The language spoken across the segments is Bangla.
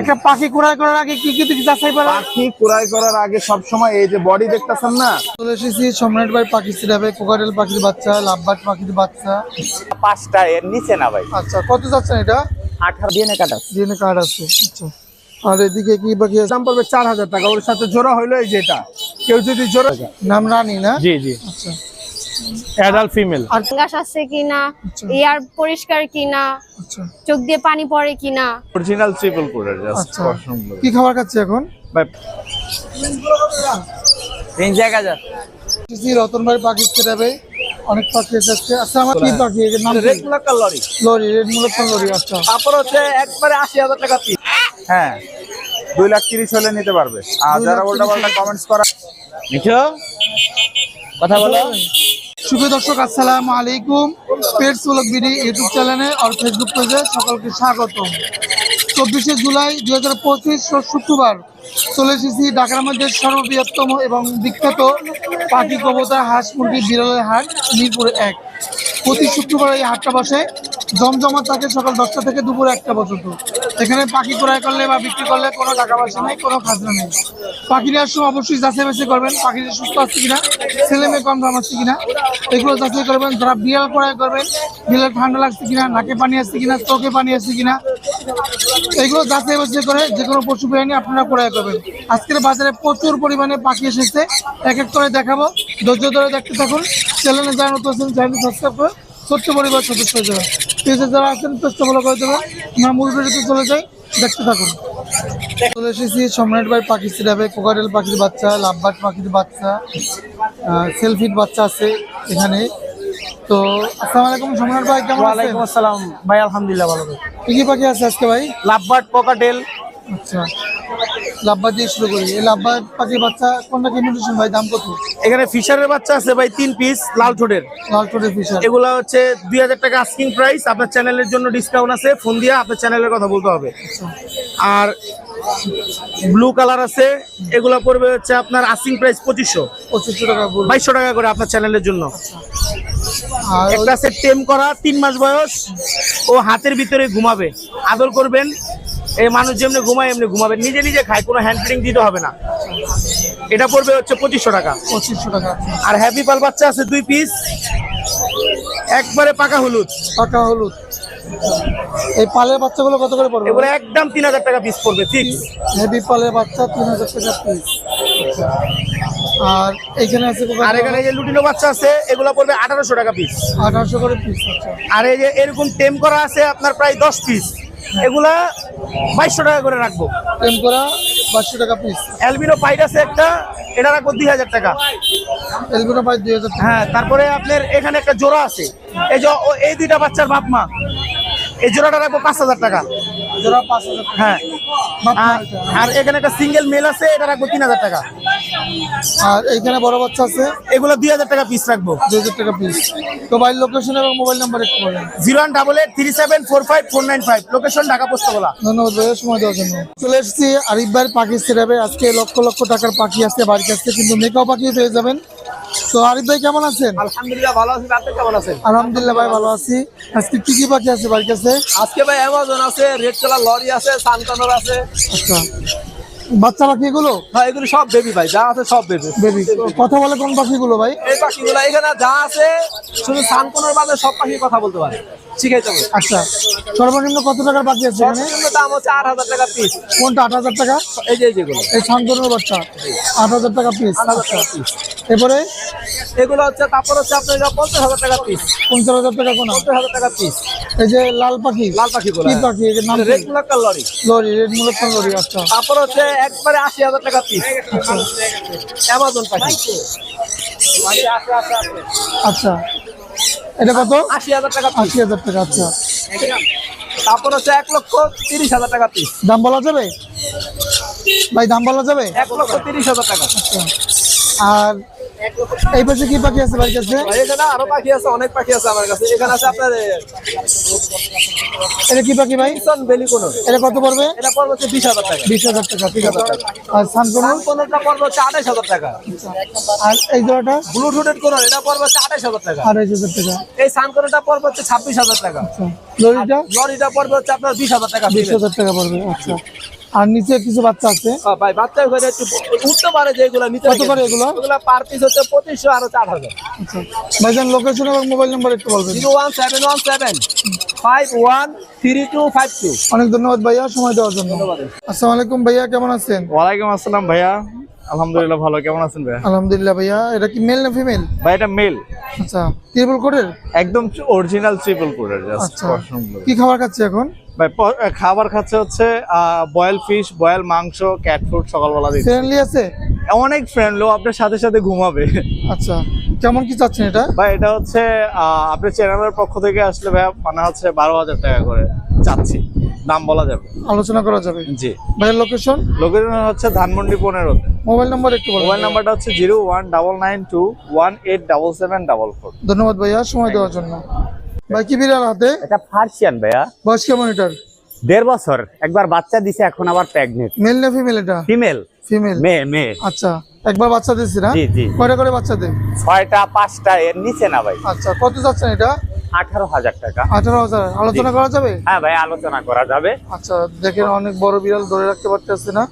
একটা পাখি ক্রয় করার আগে কি কি যাচাই করা পাখি ক্রয় করার আগে সব সময় এই যে বডি দেখতেছেন না? চলে এসেছি সম্রাট ভাই পাখি সিরাবে কোকারেল পাখির বাচ্চা লাভবাট পাখির বাচ্চা। পাঁচটা এর নিচে না ভাই। আচ্ছা কত যাচ্ছেন এটা? আঠারো দিয়ে কাটা ডিএনএ কার্ড আছে। আচ্ছা। আর এদিকে কি পাখি আছে? দাম পড়বে চার হাজার টাকা ওর সাথে জোড়া হইল এই যেটা কেউ যদি জোড়া নাম রানী না? জি জি। আচ্ছা। অ্যাডাল্ট ফিমেল আর গাছ আছে কিনা আচ্ছা। এয়ার পরিষ্কার কিনা আচ্ছা। চোখ দিয়ে পানি পড়ে কিনা। অরিজিনাল ট্রিপল কোডের আচ্ছা। কি খাবার খাচ্ছে এখন? তিন হাজার। এসেছি রতন ভাই পাখি সিরাবে অনেক পাখি এসেছে আচ্ছা আমার কি পাখি এর নাম কি? লরি লরি রেড লরি আচ্ছা। তারপর হচ্ছে একবারে আশি হাজার টাকা পিস হ্যাঁ দুই লাখ তিরিশ হলে নিতে পারবে। আর যারা উল্টা পাল্টা কমেন্টস করা মিঠু কথা বলো। শুভ দর্শক, আসসালাম আলাইকুম। পেটস ব্লগ বিডি ইউটিউব চ্যানেলে আর ফেসবুক পেজে সকলকে স্বাগত চব্বিশে জুলাই দুই হাজার পঁচিশ শুক্রবার চলে এসেছি ঢাকার মধ্যে সর্ববৃহত্তম এবং বিখ্যাত পাখি কবতা হাঁস মুরগি বিরলের হাট মিরপুর এক। প্রতি শুক্রবার এই হাটটা বসে জমজমা থাকে সকাল দশটা থেকে দুপুর একটা পর্যন্ত এখানে পাখি ক্রয় করলে বা বিক্রি করলে কোনো টাকা পয়সা নেই, কোনো খাজনা নেই। পাখি নেওয়ার সময় অবশ্যই যাচাই বাছাই করবেন পাখিটা সুস্থ আছে কিনা, ছেলে মেয়ে কম দাম আছে কিনা, এগুলো যাচাই করবেন, যারা বিড়াল ক্রয় করবেন, বিড়াল ঠান্ডা লাগছে কিনা, নাকে পানি আসছে কিনা চোখে পানি আসছে কিনা, এগুলো যাচাই বাছাই করে যে কোনো পশু প্রাণী আপনারা ক্রয় করবেন। আজকের বাজারে প্রচুর পরিমাণে পাখি এসেছে, এক এক করে দেখাবো, ধৈর্য ধরে দেখতে থাকুন। চ্যানেলে যারা নতুন আছেন চ্যানেল সাবস্ক্রাইব করে ছোট্ট পরিবার সদস্য হয়ে যাবেন। পেজে যারা আছেন পেজটা ফলো করে দেবেন। আমরা মূল ভিডিওতে চলে যাই দেখতে থাকুন। চলে এসেছি সম্রাট ভাই পাখি সিরাবে কোকারেল পাখির বাচ্চা লাভবাট পাখির বাচ্চা সেলফির বাচ্চা আছে এখানে। তো আসসালামু আলাইকুম সম্রাট ভাই কেমন ওয়ালাইকুম আসসালাম। ভাই আলহামদুলিল্লাহ ভালো কি কি পাখি আছে আজকে ভাই? লাভবার্ড পকাটেল আচ্ছা। লাভবাট দিয়ে শুরু করি। এই লাভবাট পাখির বাচ্চা কোনটা কিনুটেশন ভাই দাম কত? এখানে ফিশারের বাচ্চা আছে ভাই তিন পিস লাল ঠোঁটের। লাল টোটের ফিশার। এগুলা হচ্ছে দুই হাজার টাকা আস্কিং প্রাইস আপনার চ্যানেলের জন্য ডিসকাউন্ট আছে ফোন দিয়ে আপনার চ্যানেলের কথা বলতে হবে। আর ব্লু কালার আছে এগুলো পড়বে হচ্ছে আপনার আস্কিং প্রাইস পঁচিশশো। পঁচিশশো টাকা বাইশশো টাকা করে আপনার চ্যানেলের জন্য। একটা আছে টেম করা তিন মাস বয়স ও হাতের ভিতরে ঘুমাবে। আদর করবেন এই মানুষ যেমনি ঘুমায় এমনি ঘুমাবে। নিজে নিজে খায় কোনো হ্যান্ড ফিডিং দিতে হবে না। এটা পড়বে হচ্ছে পঁচিশশো টাকা। পঁচিশশো টাকা। আর হ্যাপি পাল বাচ্চা আছে দুই পিস একবারে পাকা হলুদ। পাকা হলুদ। এই পালের বাচ্চাগুলো কত করে পড়বে? এগুলো একদম তিন হাজার টাকা পিস পড়বে ফিক্স হেভি পালের বাচ্চা তিন হাজার টাকা পিস আর এইখানে আছে আর এখানে যে লুটিনো বাচ্চা আছে এগুলো পড়বে আঠারোশো টাকা পিস আঠারোশো করে পিস আচ্ছা। আর এই যে এরকম টেম করা আছে আপনার প্রায় দশ পিস এগুলা বাইশশো টাকা করে রাখব। টেম করা বাইশশো টাকা পিস অ্যালবিনো পাইট আছে একটা এটা রাখব দুই হাজার টাকা। অ্যালবিনো পাইট দুই হাজার হ্যাঁ তারপরে আপনার এখানে একটা জোড়া আছে। এই যে এই দুইটা বাচ্চার বাপ মা। এই জোড়াটা রাখব পাঁচ হাজার টাকা। জোড়া পাঁচ হাজার হ্যাঁ। আর- এখানে একটা সিঙ্গেল মেল আছে এটা রাখব তিন হাজার টাকা। আর এইখানে বড় বাচ্চা আছে? এগুলো দুই হাজার টাকা পিস রাখব। দুই হাজার টাকা পিস ভাই লোকেশন এবং মোবাইল নাম্বার একটু বলেন। Zero one double eight three seven four five four nine five. Location Dhaka Postagola ধন্যবাদ ভাইয়া সময় দেওয়ার জন্য। চলে এসেছি আরিফ ভাইয়ের পাখি সিরাবে আজকে লক্ষ লক্ষ টাকার পাখি আছে বাড়ির কাছে কিন্তু মেকাও পাখি পেয়ে যাবেন। তো আরিফ ভাই কেমন আছেন? আলহামদুলিল্লাহ ভালো আছি আপনি কেমন আছেন? আলহামদুলিল্লাহ ভাই ভালো আছি। আজকে কি কি পাখি আছে বাড়ির কাছে? আজকে ভাই অ্যামাজন আছে রেড কালার লরি আছে সানকানোর আছে। আচ্ছা। বাচ্চা পাখি এগুলো? হ্যাঁ এগুলো সব বেবি ভাই যা আছে সব বেবি বেবি কথা বলে কোন পাখিগুলো ভাই? এই পাখিগুলো এখানে যা আছে শুধু সানকোনোর বাদে সব পাখি কথা বলতে পারে। শিখাইতে হবে আচ্ছা। সর্বনিম্ন কত টাকার পাখি আছে এখানে? সর্বনিম্ন দাম হচ্ছে আট হাজার টাকা পিস কোনটা আট হাজার টাকা? এই যে বাচ্চা। আট হাজার টাকা পিস আট হাজার টাকা পিস এরপরে? এগুলো হচ্ছে তারপর হচ্ছে আপনার পঞ্চাশ হাজার টাকা পিস পঞ্চাশ হাজার টাকা কোন? পঞ্চাশ হাজার টাকা পিস এই যে লাল পাখি? লাল পাখি কি পাখি? এর নাম red colour lory. Lory red মূলত লরি আচ্ছা। তারপর হচ্ছে একবারে আশি হাজার টাকা পিস অ্যামাজন পাখি। আচ্ছা। এটা কত? আশি হাজার টাকা আশি হাজার টাকা আচ্ছা। তারপর হচ্ছে এক লক্ষ তিরিশ হাজার টাকা পিস দাম বলা যাবে? ভাই দাম বলা যাবে? এক লক্ষ তিরিশ হাজার টাকা। আচ্ছা। আর এই পাশে কি পাখি আছে বাড়ির কাছে? এখানে আরও পাখি আছে অনেক পাখি আছে আমার কাছে। এখানে আছে আপনার এটা কি পাখি ভাই? বেলি কোনো এটা কত পড়বে? এটা পড়বে হচ্ছে বিশ হাজার টাকা। বিশ হাজার টাকা ঠিক আছে। আর সানকোনো কোনোটা পড়বে হচ্ছে আঠাশ হাজার টাকা। আর এই জোড়াটা? কোন এটা পড়বে টাকা। টাকা। এই পড়বে টাকা। আচ্ছা। লরিটা? লরিটা পড়বে হচ্ছে আপনার বিশ হাজার টাকা। বিশ হাজার টাকা পড়বে আচ্ছা। আর নিচে কিছু বাচ্চা আছে। ভাই বাচ্চা ঘরে একটু উঠতে পারে নিচে নিতে কত করে এগুলো? এগুলো পার পিস হচ্ছে পঁচিশশো আর চার হাজার। ভাইজান লোকেশন এবং মোবাইল নাম্বার একটু বলবেন। Zero one seven one seven five one three two five two. অনেক ধন্যবাদ ভাইয়া সময় দেওয়ার জন্য। আসসালামু আলাইকুম ভাইয়া কেমন আছেন? ওয়ালাইকুম আসসালাম ভাইয়া। আলহামদুলিল্লাহ ভালো কেমন আছেন ভাইয়া? আলহামদুলিল্লাহ ভাইয়া এটা কি মেল না ফিমেল ভাই এটা মেল আচ্ছা টেবিল কোডের একদম অরিজিনাল ট্রিপল কোডের জাস্ট আচ্ছা কি খাবার খাচ্ছে এখন? ভাই খাবার খাচ্ছে হচ্ছে বয়েল ফিশ বয়েল মাংস ক্যাট ফুড সকালবেলা দিচ্ছে। ফ্রেন্ডলি আছে? অনেক ফ্রেন্ডলি আপনার সাথে সাথে ঘুমাবে। আচ্ছা কেমন কি চাচ্ছেন এটা? ভাই এটা হচ্ছে আপনার চ্যানেলের পক্ষ থেকে আসলে ভাইয়া মানে হচ্ছে বারো হাজার টাকা করে চাচ্ছি। দাম বলা যাবে। আলোচনা করা যাবে। জি। ভাইয়ের লোকেশন লোকেশন হচ্ছে ধানমন্ডি পনেরোতে। মোবাইল নাম্বার একটু বলুন। মোবাইল নাম্বারটা হচ্ছে zero one double nine two one eight double seven double four. ধন্যবাদ ভাইয়া সময় দেওয়ার জন্য। ভাই কি বিড়াল হাতে? এটা ফার্সিয়ান ভাইয়া। বয়স কেমন এটার? দেড় বছর। একবার বাচ্চা দিছে এখন আবার প্রেগনেন্ট মেল না ফিমেল এটা? ফিমেল ফিমেল মেয়ে মেয়ে। আচ্ছা একবার বাচ্চা দিচ্ছি না? জি, জি। কয়টা করে বাচ্চা দেয়? ছয়টা পাঁচটা এর নিচে না ভাই। আচ্ছা কত যাচ্ছেন এটা? আঠারো হাজার টাকা। আঠারো হাজার। আলোচনা করা যাবে? হ্যাঁ ভাই আলোচনা করা যাবে। আচ্ছা দেখেন অনেক বড় বিড়াল ধরে রাখতে পারতেছে না।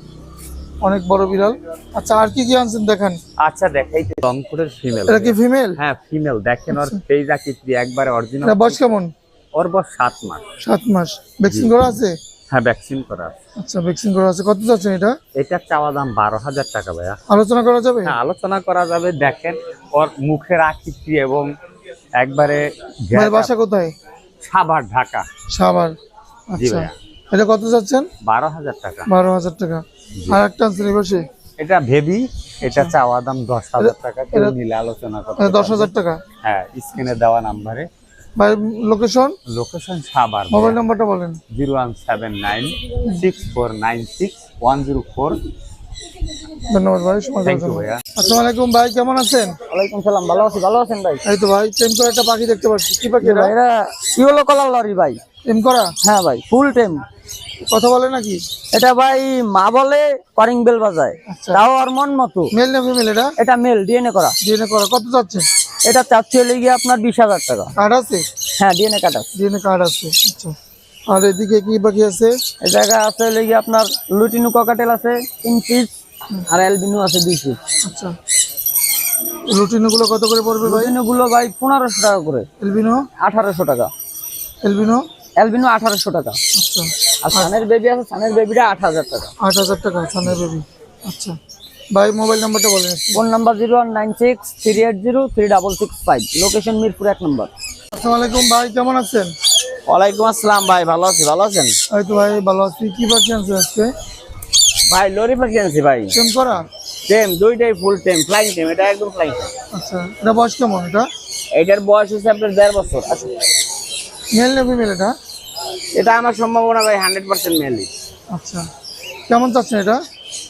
অনেক বড় বিড়াল। আচ্ছা আর কি কি আনছেন দেখেন? আচ্ছা দেখাইতে রংপুরের ফিমেল এটা কি ফিমেল হ্যাঁ ফিমেল দেখেন ওর আকৃতি একবারে অরিজিনাল বয়স কেমন? ওর বয়স সাত মাস। সাত মাস। ভ্যাকসিন করা আছে? হ্যাঁ ভ্যাকসিন করা আছে। আচ্ছা ভ্যাকসিন করা আছে। কত যাচ্ছেন এটা? এটার চাওয়া দাম বারো হাজার টাকা ভাইয়া। আলোচনা করা যাবে? হ্যাঁ আলোচনা করা যাবে। দেখেন ওর মুখের আকৃতি এবং একবারে বাসা কোথায়? সাভার ঢাকা। সাভার। আচ্ছা। ভাইয়া। এটা কত যাচ্ছেন? বারো হাজার টাকা। বারো হাজার টাকা। আর একটা এই পাশে। এটা ভেবি এটা চাওয়া দাম দশ হাজার টাকা। এটা- নিলে আলোচনা করতে দশ হাজার টাকা। হ্যাঁ স্ক্রিনে দেওয়া নাম্বারে। ভাই লোকেশন লোকেশন সাভার মোবাইল নাম্বারটা বলেন। Zero one seven nine six four nine six one zero four. ধন্যবাদ ভাই সময় আসসালামু আলাইকুম ভাই কেমন আছেন? ওয়ালাইকুম সালাম ভালো আছি ভালো আছেন ভাই? এই তো ভাই টেম করে একটা পাখি দেখতে পাচ্ছি। কি পাখি এটা? এটা ইয়েলো কালার লরি ভাই। টেম করা? হ্যাঁ ভাই ফুল টাইম কথা বলে নাকি? এটা ভাই মা বলে করিং বেল বাজায়। আচ্ছা। তাও আর মন মতো। মেল না ফিমেল এটা? এটা মেল ডিএনএ করা। ডিএনএ করা। কত যাচ্ছে এটা চাচ্ছি হলে গিয়ে আপনার বিশ হাজার টাকা। কার্ড আছে? হ্যাঁ ডিএনএ কাটা ডিএনএ কার্ড আছে। আচ্ছা। আর এদিকে কি বাকি আছে? এই জায়গায় আছে হলে গিয়ে আপনার লুটিনু ককাটেল আছে তিন পিস আর এলবিনু আছে দুই পিস আচ্ছা। লুটিনুগুলো কত করে পড়বে ভাই? লুটিনু গুলো ভাই পনেরোশো টাকা করে। এলবিনো আঠারোশো টাকা। এলবিনো এলবিনু আঠারোশো টাকা। আচ্ছা। আর সানের বেবি আছে সানের বেবিটা আট হাজার টাকা। আট হাজার টাকা সানের বেবি আচ্ছা। ভাই মোবাইল নাম্বারটা বলেন phone number zero one nine six three eight zero three double six five. Location Mirpur এক নম্বর। আসসালামু আলাইকুম ভাই কেমন আছেন? ওয়ালাইকুম আসসালাম ভাই ভালো আছি ভালো আছেন? এই তো ভাই ভালো আছি। কি পাখি আনছে আজকে? ভাই লরি পাখি আনছি ভাই। টেম করা? টেম দুইটাই ফুল টেম ফ্লাইং টেম এটা একদম ফ্লাইং আচ্ছা এটা বয়স কেমন এটা? এটার বয়স হচ্ছে আপনার দেড় বছর। আসুন। মেল না ফিমেল এটা? এটা আমার সম্ভাবনা ভাই হান্ড্রেড পার্সেন্ট মেলি আচ্ছা কেমন চাচ্ছেন এটা?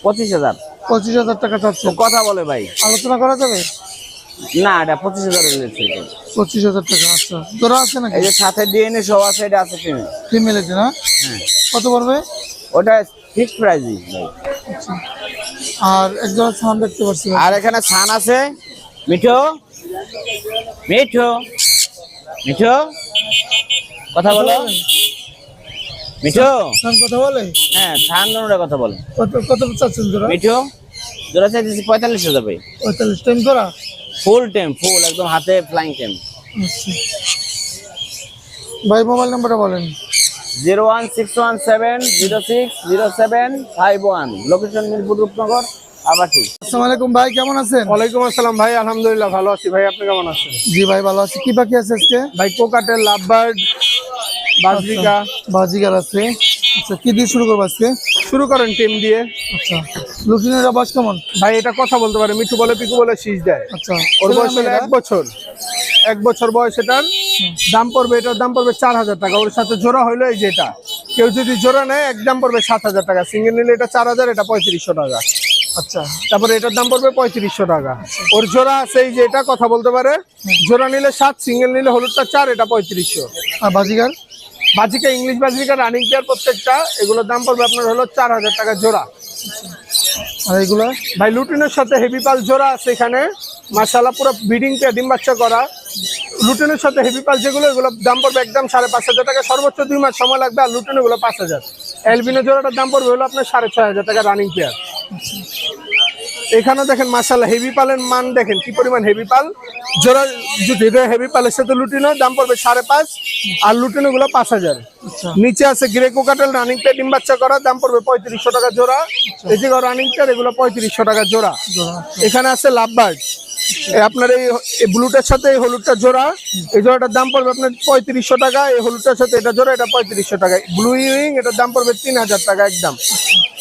পঁচিশ হাজার। পঁচিশ হাজার টাকা চাচ্ছেন। কথা বলে ভাই। আলোচনা করা যাবে? না এটা পঁচিশ হাজার পঁচিশ হাজার টাকা আচ্ছা। তোরা আছে নাকি? এই যে সাথে ডিএনএ সহ আছে এটা আছে ফিমেল ফিমেল এটা না কত পড়বে? ওটা ফিক্সড প্রাইসই আচ্ছা। আর একজন সান দেখতে পাচ্ছি আর এখানে ছান আছে। মিঠো? মিঠো? মিঠো? কথা বলো। মিঠো? কথা বলে? হ্যাঁ কথা বলে। কত কত চাচ্ছেন মিঠো জোড়া চাইতেছি পঁয়তাল্লিশ হাজার ভাই। পঁয়তাল্লিশ টাইম করা ফুল টেম ফুল একদম হাতে ফ্লাইং টেম। আচ্ছা। ভাই মোবাইল নাম্বারটা বলেন। Zero one six one seven zero six zero seven five one. Location Mirpur Rupnagar আবাসিক। আসসালামু আলাইকুম ভাই কেমন আছেন? ওয়ালাইকুম আসসালাম ভাই আলহামদুলিল্লাহ ভালো আছি ভাই আপনি কেমন আছেন? জি ভাই ভালো আছি। কি বাকি আছে আজকে? ভাই কোকাটেল লাভবার্ড বাজরিকা বাজিগার আছে। আচ্ছা কি দিয়ে শুরু করব আজকে? শুরু করেন টিম দিয়ে। আচ্ছা লুকিনের বয়স কেমন? ভাই এটা কথা বলতে পারে মিঠু বলে পিকু বলে শীষ দেয়। আচ্ছা ওর বয়স হলো এক বছর। এক বছর বয়স এটার। দাম পড়বে এটার দাম পড়বে চার হাজার টাকা। ওর সাথে জোড়া হইল এই যেটা কেউ যদি জোড়া নেয় এক দাম পড়বে সাত হাজার টাকা। সিঙ্গেল নিলে এটা চার হাজার এটা পঁয়ত্রিশশো টাকা। আচ্ছা। তারপরে এটার দাম পড়বে পঁয়ত্রিশশো টাকা। ওর জোড়া আছে এই যে এটা কথা বলতে পারে। জোড়া নিলে সাত সিঙ্গেল নিলে হলুদটা চার এটা পঁয়ত্রিশশো। আর বাজিগার? বাজিকা ইংলিশ বাজিকা রানিং পেয়ার প্রত্যেকটা, এগুলোর দাম পড়বে আপনার হলো চার হাজার টাকা জোড়া। আর এগুলো, ভাই, লুটিনের সাথে হেভি পাল জোড়া আছে এখানে। মাসালা পুরো বিডিং পেয়ে ডিম বাচ্চা করা। লুটিনের সাথে হেভি পাল যেগুলো এগুলো দাম পড়বে একদম সাড়ে পাঁচ হাজার টাকা। সর্বোচ্চ দুই মাস সময় লাগবে আর লুটিন এগুলো পাঁচ হাজার। এলবিনো জোড়াটার দাম পড়বে হলো আপনার সাড়ে ছয় হাজার টাকা রানিং পেয়ার এখানে দেখেন মাসাল্লাহ হেভি পালের মান দেখেন কি পরিমাণ হেভি পাল? জোড়া যদি হেভি পালের সাথে লুটিনো দাম পড়বে সাড়ে পাঁচ আর লুটিনো গুলো পাঁচ হাজার। নিচে আছে গ্রে কোকাটেল রানিং পেয়ার ডিম বাচ্চা করা দাম পড়বে পঁয়ত্রিশশো টাকা জোড়া। এই যে রানিং পেয়ার এগুলো পঁয়ত্রিশশো টাকা জোড়া। এখানে আছে লাভবার্ড আপনার এই এই ব্লুটার সাথে এই হলুদটা জোড়া। এই জোড়াটার দাম পড়বে আপনার পঁয়ত্রিশশো টাকা এই হলুদটার সাথে এটা জোড়া এটা পঁয়ত্রিশশো টাকা। ব্লু উইং এটার দাম পড়বে তিন হাজার টাকা একদম।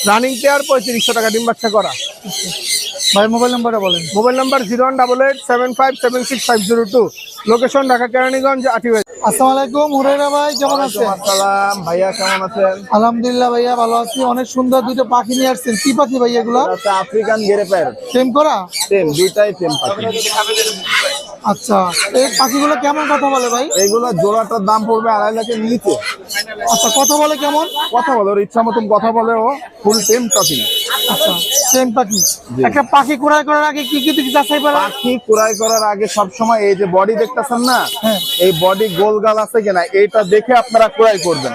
রানিং পেয়ার পঁয়ত্রিশশো টাকা ডিম বাচ্চা করা। ভাই মোবাইল নাম্বারটা বলেন। Mobile number zero one double eight seven five seven six five zero two location Dhaka Keraniganj আটিবাই আসসালামু আলাইকুম হুরাইরা ভাই কেমন আছেন? আসসালাম ভাইয়া কেমন আছেন? আলহামদুলিল্লাহ ভাইয়া ভালো আছি। অনেক সুন্দর দুটো পাখি নিয়ে আসছেন। কি পাখি ভাই এগুলো? আফ্রিকান গেরেপের সেম করা? সেম দুইটাই সেম পাখি। আচ্ছা এই পাখিগুলো কেমন কথা বলে ভাই? এইগুলো জোড়াটার দাম পড়বে আড়াই লাখের নিচে। আচ্ছা কথা বলে কেমন? কথা বলে ওর ইচ্ছা মতন কথা বলে ও। ফুল টেম টকিং আচ্ছা সেম পাখি। একটা পাখি ক্রয় করার আগে কি কি দিকে যাচাই করা? পাখি কুড়াই করার আগে সব সময় এই যে বডি দেখতেছেন না হ্যাঁ। এই বডি গোলগাল আছে কিনা দেখে আপনারা কুড়াই করবেন।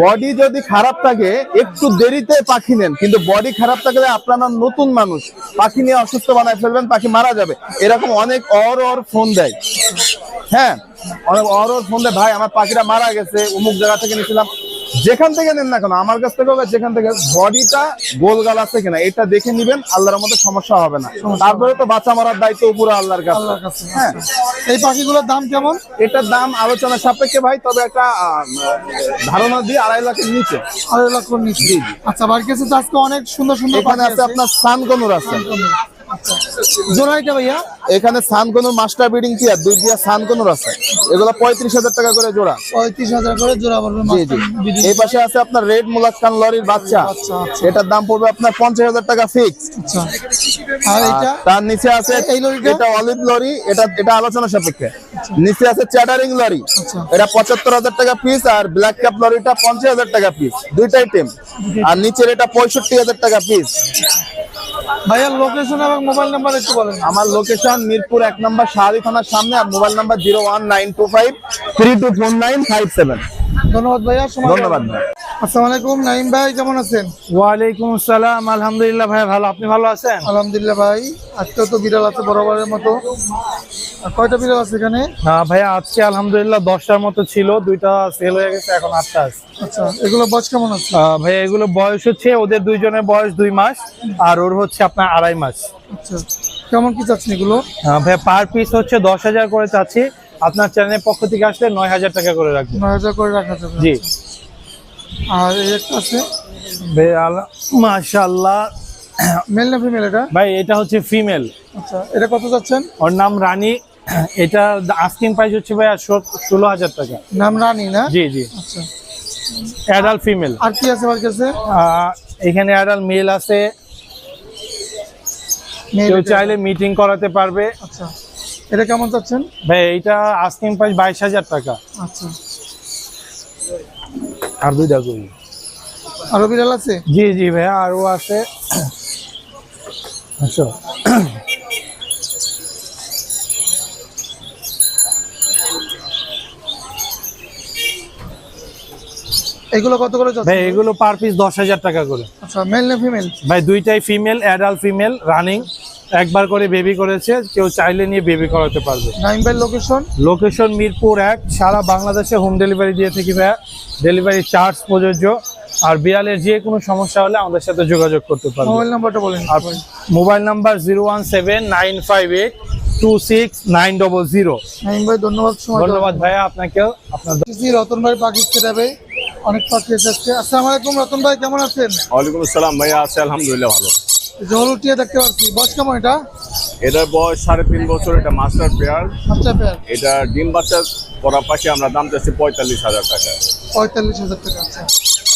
বডি যদি খারাপ থাকে একটু দেরিতে পাখি নেন কিন্তু বডি খারাপ থাকলে আপনারা নতুন মানুষ। পাখি নিয়ে অসুস্থ বানায় ফেলবেন পাখি মারা যাবে। এরকম অনেক অর অর ফোন দেয়। হ্যাঁ অনেক অর অর ফোন দেয় ভাই আমার পাখিটা মারা গেছে অমুক জায়গা থেকে নিয়েছিলাম। যেখান থেকে নেন না কেন আমার কাছ থেকে যেখান থেকে বডিটা গোলগাল আছে কিনা এটা দেখে নিবেন আল্লাহর মধ্যে সমস্যা হবে না। তারপরে তো বাচ্চা মারার দায়িত্ব পুরো আল্লাহর কাছে। হ্যাঁ। এই পাখিগুলোর দাম কেমন? এটার দাম আলোচনা সাপেক্ষে ভাই তবে একটা ধারণা দিয়ে আড়াই লাখের নিচে। আড়াই লক্ষ নিচ্ছি আচ্ছা বাড়ির কাছে আজকে অনেক সুন্দর সুন্দর এখানে আছে আপনার সানকনুর আছে। জোড়াইটা ভাইয়া? এখানে সানকনুর মাস্টার টিয়ার দুই দিয়া সানকনুর আছে। এগুলো পঁয়ত্রিশ হাজার টাকা করে জোড়া। পঁয়ত্রিশ হাজার করে জোড়া পড়বে জি জি। এই পাশে আছে আপনার রেড লরির বাচ্চা। আচ্ছা, আচ্ছা। এটার দাম পড়বে আপনার পঞ্চাশ হাজার টাকা ফিক্স আচ্ছা। আর এটা তার নিচে আছে এই লরিটা? এটা অলিভ লরি এটা এটা আলোচনা সাপেক্ষে। নিচে আছে চ্যাটারিং লরি। আচ্ছা। এটা পঁচাত্তর হাজার টাকা পিস আর ব্ল্যাক ক্যাপ লরিটা পঞ্চাশ হাজার টাকা পিস দুইটাই টেম আর নিচের এটা পঁয়ষট্টি হাজার টাকা পিস ভাইয়ার লোকেশন এবং মোবাইল নাম্বার একটু বলেন। আমার লোকেশন মিরপুর এক নম্বর শাহাদি থানার সামনে আর mobile number zero one nine two five three two four nine five seven ধন্যবাদ ভাইয়া সময় ধন্যবাদ আসসালামু আলাইকুম নাইম ভাই কেমন আছেন? ওয়ালাইকুম আসসালাম আলহামদুলিল্লাহ ভাই ভালো। আপনি ভালো আছেন? আলহামদুলিল্লাহ ভাই আজকে তো বিড়াল আছে বরাবরের মতো। কয়টা বিড়াল আছে এখানে? হ্যাঁ ভাইয়া আজকে আলহামদুলিল্লাহ দশটার মতো ছিল দুইটা সেল হয়ে গেছে এখন আটটা আছে। আচ্ছা এগুলো বয়স কেমন আছে? ভাইয়া এগুলো বয়স হচ্ছে ওদের দুইজনের বয়স দুই মাস আর ওর হচ্ছে আপনার আড়াই মাস। আচ্ছা কেমন কি চাচ্ছেন এগুলো? ভাইয়া পার পিস হচ্ছে দশ হাজার করে চাচ্ছি আপনার চ্যানেলের পক্ষ থেকে আসলে নয় হাজার টাকা করে রাখবেন। নয় হাজার করে রাখা যাবে। জি। আর এই একটা আছে? মাশাল্লাহ মেল না ফিমেল এটা? ভাই এটা হচ্ছে ফিমেল আচ্ছা এটা কত চাচ্ছেন ওর নাম রানী। এটা আস্কিং প্রাইস হচ্ছে ভাইয়া ষোলো হাজার টাকা। নাম রানী না? জি জি। আচ্ছা। অ্যাডাল্ট ফিমেল আর কি আছে আমার কাছে? এখানে অ্যাডাল্ট মেল আছে। কেউ চাইলে মিটিং করাতে পারবে। আচ্ছা। এটা কেমন চাচ্ছেন? ভাই এটা আস্কিং প্রাইস বাইশ হাজার টাকা। আচ্ছা। আর দুইটা করি আরও বিড়াল আছে? জি জি ভাইয়া আরও আছে। আচ্ছা। এগুলো কত করে ভাই এগুলো পার পিস দশ হাজার টাকা করে। আচ্ছা মেল না ফিমেল ভাই দুইটাই ফিমেল অ্যাডাল্ট ফিমেল রানিং একবার করে বেবি করেছে কেউ চাইলে নিয়ে বেবি করাতে পারবে। নাইম ভাই লোকেশন লোকেশন মিরপুর এক সারা বাংলাদেশে হোম ডেলিভারি দিয়ে থাকি ভাইয়া। ডেলিভারি চার্জ প্রযোজ্য আর বিড়ালের যে কোনো সমস্যা হলে আমাদের সাথে যোগাযোগ করতে পারবে। মোবাইল নাম্বারটা বলেন। আর mobile number zero one seven nine five eight two six nine double zero. Naim ভাই ধন্যবাদ ধন্যবাদ ভাইয়া আপনাকেও। আপনার জি রতন ভাই পাখি যাবে। অনেক পাখি এসেছে আসসালামু আলাইকুম রতন ভাই কেমন আছেন? ওয়ালাইকুম আসসালাম ভাইয়া আছে আলহামদুলিল্লাহ ভালো। জহলুটিয়া দেখতে পাচ্ছি। বয়স কেমন এটা? এটার বয়স সাড়ে তিন বছর এটা মাস্টার পেয়ার। পেয়ার। এটা ডিম বাচ্চা করার পাশে আমরা দাম চাচ্ছি পঁয়তাল্লিশ হাজার টাকা। পঁয়তাল্লিশ হাজার টাকা আচ্ছা।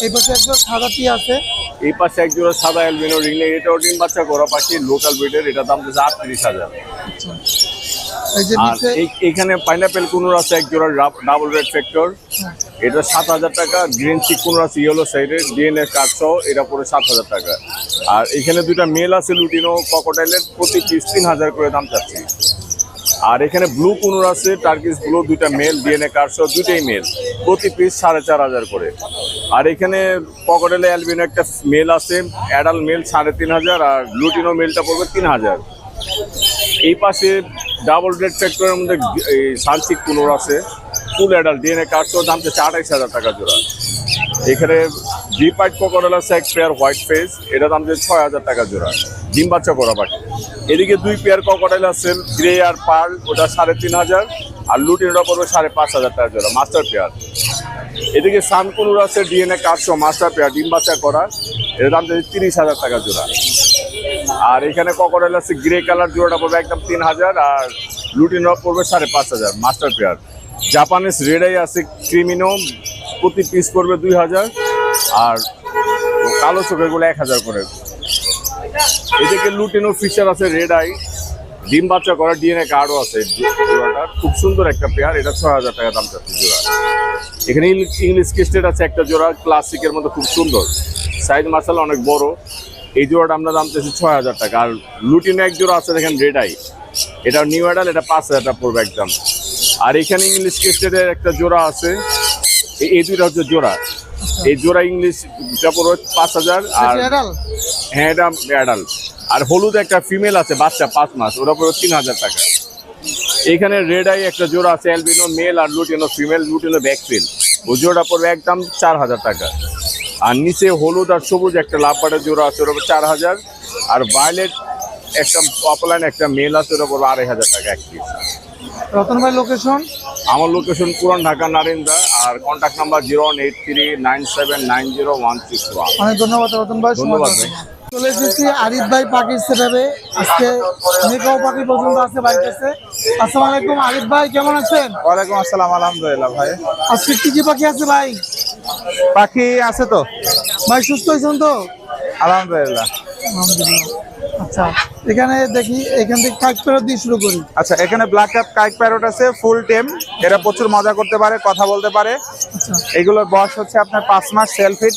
এই পাশে একজন সাদা টিয়া আছে। এই পাশে একজন সাদা অ্যালবিনো রিংলে এটাও ডিম বাচ্চা করা পাশে লোকাল ব্রিডের এটা দাম চাচ্ছে আটত্রিশ হাজার। আচ্ছা। আর এইখানে পাইনাপেল কুনুর আছে এক জোড়া ডাবল রেড ফ্যাক্টর এটা সাত হাজার টাকা। গ্রিন চিক কোনোর আছে ইয়েলো সাইডের ডিএনএ কার্ড সহ এটা পড়ে সাত হাজার টাকা। আর এখানে দুইটা মেল আছে লুটিনো ককোটাইলের প্রতি পিস তিন হাজার করে দাম চাচ্ছি। আর এখানে ব্লু কুনুর আছে টার্কিস ব্লু দুইটা মেল ডিএনএ কার্ড সহ দুইটাই মেল প্রতি পিস সাড়ে চার হাজার করে। আর এখানে পকেটেলে অ্যালবিনো একটা মেল আছে। অ্যাডাল মেল সাড়ে তিন হাজার আর লুটিনো মেলটা পড়বে তিন হাজার। এই পাশে ডাবল রেড ফ্যাক্টরের মধ্যে সানসিক কুনুর আছে ফুল অ্যাডাল ডিএনএ কার্ড সহ দাম চাচ্ছে আঠাইশ হাজার টাকা জোড়া। এখানে ডিপাইট কোকোডাল আছে, এক পেয়ার হোয়াইট ফেস এটা দাম যে ছয় হাজার টাকা জোড়া। ডিম বাচ্চা করা পাখি। এদিকে দুই পেয়ার ককোডাইল আছে গ্রে আর পার্ল ওটা সাড়ে তিন হাজার, আর লুটিনটা পড়বে সাড়ে পাঁচ হাজার টাকা জোড়া মাস্টার পেয়ার এদিকে সানকুনুর আছে ডিএনএ কার্ডশো মাস্টার পেয়ার ডিম বাচ্চা করা এর দাম যাচ্ছে তিরিশ হাজার টাকা জোড়া। আর এখানে ককোডাইল আছে গ্রে কালার জোড়াটা পড়বে একদম তিন হাজার আর লুটিনরা পড়বে সাড়ে পাঁচ হাজার মাস্টার পেয়ার জাপানিজ রেডাই আছে ক্রিমিনো প্রতি পিস পড়বে দুই হাজার আর কালো চোখেরগুলো এক হাজার করে। এদিকে লুটিনো ফিচার আছে রেড আই ডিম বাচ্চা করা ডিএনএ কার্ডও আছে জোড়াটা খুব সুন্দর একটা পেয়ার এটা ছয় হাজার টাকা দাম চাচ্ছে জোড়া। এখানে ইংলিশ কিস্টেড আছে একটা জোড়া ক্লাসিকের মধ্যে খুব সুন্দর। সাইজ মার্শাল অনেক বড়। এই জোড়াটা আমরা দাম চাইছি ছয় হাজার টাকা। আর লুটিনো এক জোড়া আছে দেখেন রেড আই এটা নিউ অ্যাডাল এটা পাঁচ হাজার টাকা পড়বে একদম। আর এখানে ইংলিশ কিস্টেডের একটা জোড়া আছে। এই- দুইটা হচ্ছে জোড়া। এই জোড়া ইংলিশ এটা পড়বে পাঁচ হাজার আর হ্যাঁ এটা অ্যাডাল আর হলুদ একটা ফিমেল আছে বাচ্চা পাঁচ মাস। ওরা পড়বে তিন হাজার টাকা। এখানে রেড আই একটা জোড়া আছে অ্যালবিনো মেল আর লুটিনো ফিমেল লুটিনো ব্যাকফিল ও জোড়া পড়বে একদম চার হাজার টাকা। আর নিচে হলুদ আর সবুজ একটা লাভবাটের জোড়া আছে ওরা চার হাজার। আর ভায়োলেট একটা অপলাইন একটা মেল আছে ওরা পড়বে আড়াই হাজার টাকা এক পিস রতন ভাই লোকেশন আমার লোকেশন পুরান ঢাকা নারিন্দা আর contact number zero one eight three nine seven nine zero one six one অনেক ধন্যবাদ রতন ভাই ধন্যবাদ ভাই। চলে এসেছি আরিফ ভাই পাখির সেটাবে আজকে মেকাও পাখি পর্যন্ত আছে বাড়ির কাছে আসসালামু আলাইকুম আরিফ ভাই কেমন আছেন? ওয়ালাইকুম আসসালাম আলহামদুলিল্লাহ ভাই। আজকে কি কি পাখি আছে ভাই? পাখি আছে তো? ভাই সুস্থ হয়েছেন তো? আলহামদুলিল্লাহ। আচ্ছা এখানে দেখি এখান থেকে দিয়ে শুরু করি। আচ্ছা এখানে ব্ল্যাক কাপ কাইক প্যারট আছে ফুল টেম এরা প্রচুর মজা করতে পারে কথা বলতে পারে। আচ্ছা। এগুলোর বয়স হচ্ছে আপনার পাঁচ মাস সেলফিট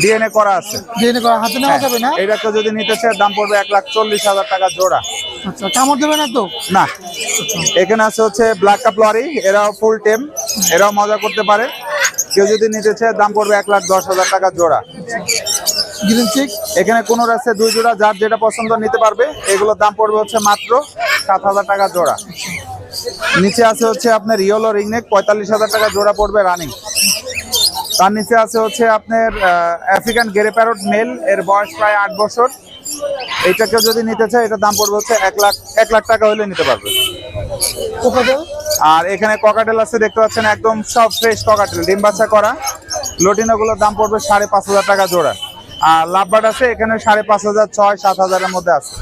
ডিএনএ করা আছে। ডিএনএ করা হাতে নেওয়া যাবে না? যদি নিতে চায় দাম পড়বে এক লাখ চল্লিশ হাজার টাকা জোড়া। আচ্ছা কামড় দেবে না তো? না। এখানে আছে হচ্ছে ব্ল্যাক কাপ লরি এরাও ফুল টেম এরাও মজা করতে পারে। কেউ যদি নিতে চায় দাম পড়বে এক লাখ দশ হাজার টাকা জোড়া। Green cheek? এখানে কোনো আছে দুই জোড়া যার যেটা পছন্দ নিতে পারবে এগুলোর দাম পড়বে হচ্ছে মাত্র সাত হাজার টাকা জোড়া। নিচে আছে হচ্ছে আপনার ইয়েলো রিংনেক পঁয়তাল্লিশ হাজার টাকা জোড়া পড়বে রানিং। তার নিচে আছে হচ্ছে আপনার আফ্রিকান গেরে প্যারট মেল এর বয়স প্রায় আট বছর। এইটাকে যদি নিতে চায় এটার দাম পড়বে হচ্ছে এক লাখ এক লাখ টাকা হলে নিতে পারবে। আর এখানে ককাটেল আছে দেখতে পাচ্ছেন একদম সব ফ্রেশ ককাটেল ডিম বাচ্চা করা। লটিনোগুলোর দাম পড়বে সাড়ে পাঁচ হাজার টাকা জোড়া। আর লাভবাট আছে এখানে সাড়ে পাঁচ হাজার ছয় সাত হাজারের মধ্যে আছে।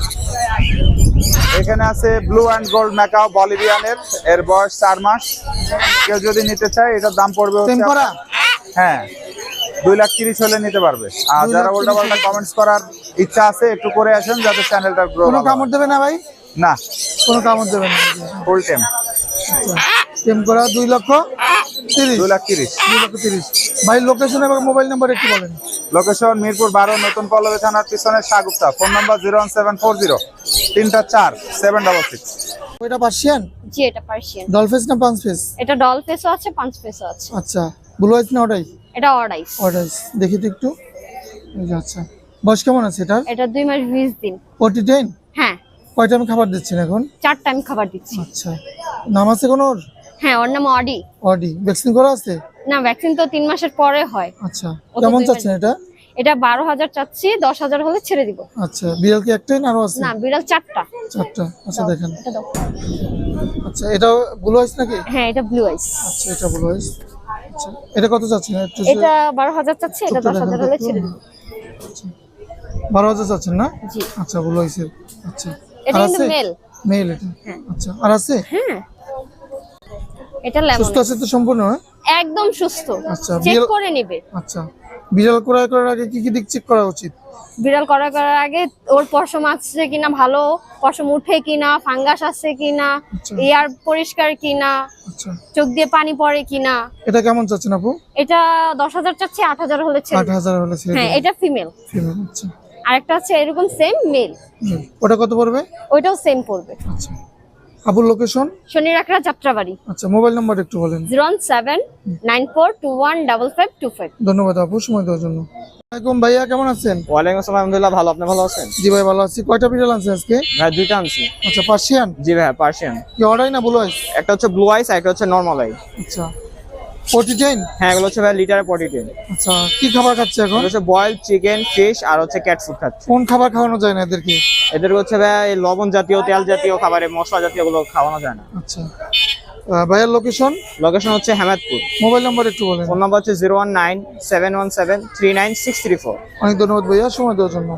এখানে আছে ব্লু অ্যান্ড গোল্ড ম্যাকাও বলিভিয়ানের এর বয়স চার মাস। কেউ যদি নিতে চায় এটার দাম পড়বে হ্যাঁ দুই লাখ তিরিশ হলে নিতে পারবে। আর যারা উল্টা পাল্টা কমেন্টস করার ইচ্ছা আছে একটু করে আসেন যাতে চ্যানেলটা গ্রো কোনো কামড় দেবে না ভাই? না। কোনো কামড় দেবে না। ফুল টাইম করা দুই লক্ষ তিরিশ। দুই লাখ তিরিশ। দুই লক্ষ তিরিশ। ভাই লোকেশন এবং মোবাইল নাম্বার একটু বলেন? লোকেশন মিরপুর বারো নতুন পল্লবী থানার পিছনে Sagufta phone number zero one seven four zero তিনটা চার সেভেন ডাবল সিক্স ওইটা পার্সিয়ান জি এটা পার্সিয়ান ডলফেস না পাঁচ ফেস এটা ডল ফেসও আছে পাঁচ ফেসও আছে। আচ্ছা ব্লু আইস না ওটাই এটা অর্ডাইস অর্ডাইস দেখি তো একটু। আচ্ছা। বয়স কেমন আছে এটার? এটা দুই মাস বিশ দিন। ফোর্টি টেন হ্যাঁ। কয়টা আমি খাবার দিচ্ছেন এখন? চার টাইম খাবার দিচ্ছি। আচ্ছা। নাম আছে কোনো ওর? হ্যাঁ ওর নাম অডি। অডি। ভ্যাকসিন করা আছে? না ভ্যাকসিন তো তিন মাসের পরে হয়। আচ্ছা। তো কেমন দুই চাচ্ছেন এটা? এটা বারো হাজার চাচ্ছি দশ হাজার হলে ছেড়ে দিব। আচ্ছা। বিড়াল কি একটাই না আরও আছে? না বিড়াল চারটা। চারটা। আচ্ছা দেখেন। এটা দাও। আচ্ছা এটা ব্লু আইস নাকি? হ্যাঁ এটা ব্লু আইস আচ্ছা এটা ব্লু আইস আচ্ছা এটা কত চাচ্ছেন? একটু এটা বারো হাজার চাচ্ছি এটা দশ হাজার হলে ছেড়ে। দিব। বারো হাজার চাচ্ছেন না? জি। আচ্ছা ব্লু আইসের আচ্ছা। এটা কিন্তু মেল মেল এটা? আচ্ছা আর আছে? হ্যাঁ। এটা লেমন সুস্থ আছে তো সম্পূর্ণ হ্যাঁ? একদম সুস্থ। আচ্ছা, চেক করে নিবে। আচ্ছা বিড়াল ক্রয় করার আগে কি কি দিক চেক করা উচিত? বিড়াল করার করার আগে ওর পশম আছে কিনা ভালো পশম উঠে কিনা ফাঙ্গাস আছে কিনা আচ্ছা। এয়ার পরিষ্কার কিনা আচ্ছা। চোখ দিয়ে পানি পড়ে কিনা। এটা কেমন চাচ্ছেন আপু? এটা দশ হাজার চাচ্ছি আট হাজার হলে ছেড়ে আট হাজার হলে হ্যাঁ এটা ফিমেল ফিমেল আচ্ছা। আরেকটা হচ্ছে এরকম সেম মেল ওটা কত পড়বে? ওইটাও সেম পড়বে। আচ্ছা। আপুর লোকেশন শনি রাখরা যাত্রাবাড়ি। আচ্ছা মোবাইল নাম্বার একটু বলেন। Zero one seven nine four two one double five two five ধন্যবাদ আপু সময় দেওয়ার জন্য। আসসালামাইকুম ভাইয়া কেমন আছেন? ওয়ালাইকুম আসসালাম আলহামদুলিল্লাহ ভালো। আপনি ভালো আছেন? জি ভাই ভালো আছি। কয়টা বিড়াল আনছে আজকে? ভাই দুইটা আনছি। আচ্ছা পার্সিয়ান জি ভাই পার্সিয়ান কি অর্ডার না ব্লু আইস একটা হচ্ছে ব্লু আইস আর একটা হচ্ছে নর্মাল আইস আচ্ছা। ফোর্টি টেন হ্যাঁ এগুলো হচ্ছে ভাই লিটারে আচ্ছা কি খাবার খাচ্ছে এখন? হচ্ছে বয়েল চিকেন ফিশ আর হচ্ছে ক্যাট ফুড খাচ্ছে। কোন খাবার খাওয়ানো যায় না এদেরকে? এদের হচ্ছে ভাই লবণ জাতীয় তেল জাতীয় খাবারে মশলা জাতীয়গুলো খাওয়ানো যায় না। আচ্ছা। ভাইয়ার লোকেশন লোকেশন হচ্ছে হেমাদপুর। মোবাইল নাম্বার একটু বলেন। ফোন নাম্বার হচ্ছে zero one nine seven one seven three nine six three four অনেক ধন্যবাদ ভাইয়া সময় দেওয়ার জন্য।